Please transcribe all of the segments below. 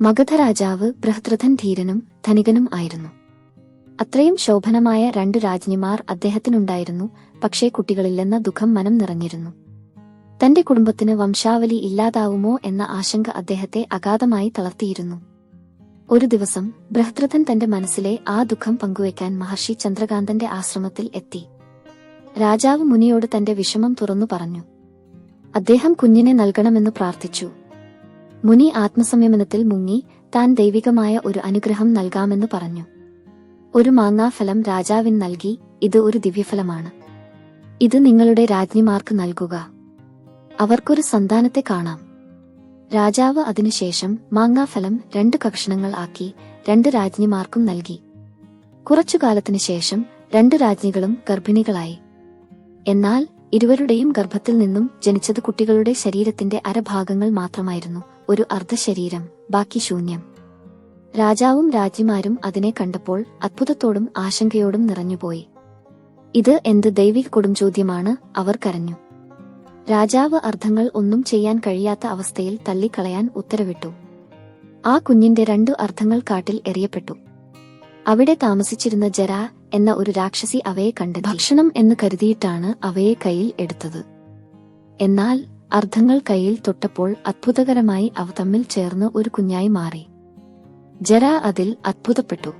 മഗധ രാജാവ് ബൃഹദ്രഥൻ ധീരനും ധനികനും ആയിരുന്നു. അത്രയും ശോഭനമായ രണ്ടു രാജ്ഞിമാർ അദ്ദേഹത്തിനുണ്ടായിരുന്നു പക്ഷേ കുട്ടികളില്ലെന്ന ദുഃഖം മനം നിറഞ്ഞിരുന്നു. തന്റെ കുടുംബത്തിന് വംശാവലി ഇല്ലാതാവുമോ എന്ന ആശങ്ക അദ്ദേഹത്തെ അഗാധമായി തളർത്തിയിരുന്നു. ഒരു ദിവസം ബൃഹദ്രഥൻ തന്റെ മനസ്സിലെ ആ ദുഃഖം പങ്കുവയ്ക്കാൻ മഹർഷി ചന്ദ്രകാന്തന്റെ ആശ്രമത്തിൽ എത്തി. രാജാവ് മുനിയോട് തന്റെ വിഷമം തുറന്നു പറഞ്ഞു. അദ്ദേഹം കുഞ്ഞിനെ നൽകണമെന്ന് പ്രാർത്ഥിച്ചു. മുനി ആത്മസംയമനത്തിൽ മുങ്ങി താൻ ദൈവികമായ ഒരു അനുഗ്രഹം നൽകാമെന്ന് പറഞ്ഞു. ഒരു മാങ്ങാഫലം രാജാവിന് നൽകി ഇത് ഒരു ദിവ്യഫലമാണ്. ഇത് നിങ്ങളുടെ രാജ്ഞിമാർക്ക് നൽകുക. അവർക്കൊരു സന്താനത്തെ കാണാം. രാജാവ് അതിനുശേഷം മാങ്ങാഫലം രണ്ട് കഷണങ്ങൾ ആക്കി രണ്ട് രാജ്ഞിമാർക്കും നൽകി. കുറച്ചു കാലത്തിനു ശേഷം രണ്ട് രാജ്ഞികളും ഗർഭിണികളായി. എന്നാൽ ഇരുവരുടെയും ഗർഭത്തിൽ നിന്നും ജനിച്ചത് കുട്ടികളുടെ ശരീരത്തിന്റെ അരഭാഗങ്ങൾ മാത്രമായിരുന്നു. ഒരു അർദ്ധശരീരം ബാക്കി ശൂന്യം. രാജാവും രാജ്യമാരും അതിനെ കണ്ടപ്പോൾ അത്ഭുതത്തോടും ആശങ്കയോടും നിറഞ്ഞുപോയി. ഇത് എന്ത് ദൈവിക കൊടുംചോദ്യമാണ്? അവർ കരഞ്ഞു. രാജാവ് അർത്ഥങ്ങൾ ഒന്നും ചെയ്യാൻ കഴിയാത്ത അവസ്ഥയിൽ തള്ളിക്കളയാൻ ഉത്തരവിട്ടു. ആ കുഞ്ഞിന്റെ രണ്ടു അർത്ഥങ്ങൾ കാട്ടിൽ എറിയപ്പെട്ടു. അവിടെ താമസിച്ചിരുന്ന ജര എന്ന ഒരു രാക്ഷസി അവയെ കണ്ട് ഭക്ഷണം എന്ന് കരുതിയിട്ടാണ് അവയെ കയ്യിൽ എടുത്തത്. എന്നാൽ അർദ്ധങ്ങൾ കയ്യിൽ തൊട്ടപ്പോൾ അത്ഭുതകരമായി അവ തമ്മിൽ ചേർന്ന് ഒരു കുഞ്ഞായി മാറി. ജര അതിൽ അത്ഭുതപ്പെട്ടു.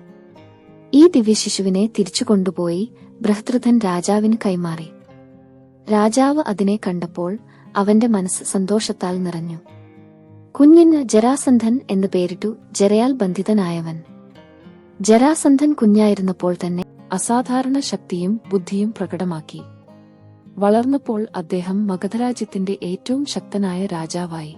ഈ ദിവ്യശിശുവിനെ തിരിച്ചു കൊണ്ടുപോയി ബൃഹദ്രഥൻ രാജാവിന് കൈമാറി. രാജാവ് അതിനെ കണ്ടപ്പോൾ അവന്റെ മനസ്സ് സന്തോഷത്താൽ നിറഞ്ഞു. കുഞ്ഞിന് ജരാസന്ധൻ എന്ന് പേരിട്ടു ജരയാൽ ബന്ധിതനായവൻ. ജരാസന്ധൻ കുഞ്ഞായിരുന്നപ്പോൾ തന്നെ അസാധാരണ ശക്തിയും ബുദ്ധിയും പ്രകടമാക്കി. വളർന്നപ്പോൾ അദ്ദേഹം മഗധരാജ്യത്തിന്റെ ഏറ്റവും ശക്തനായ രാജാവായി.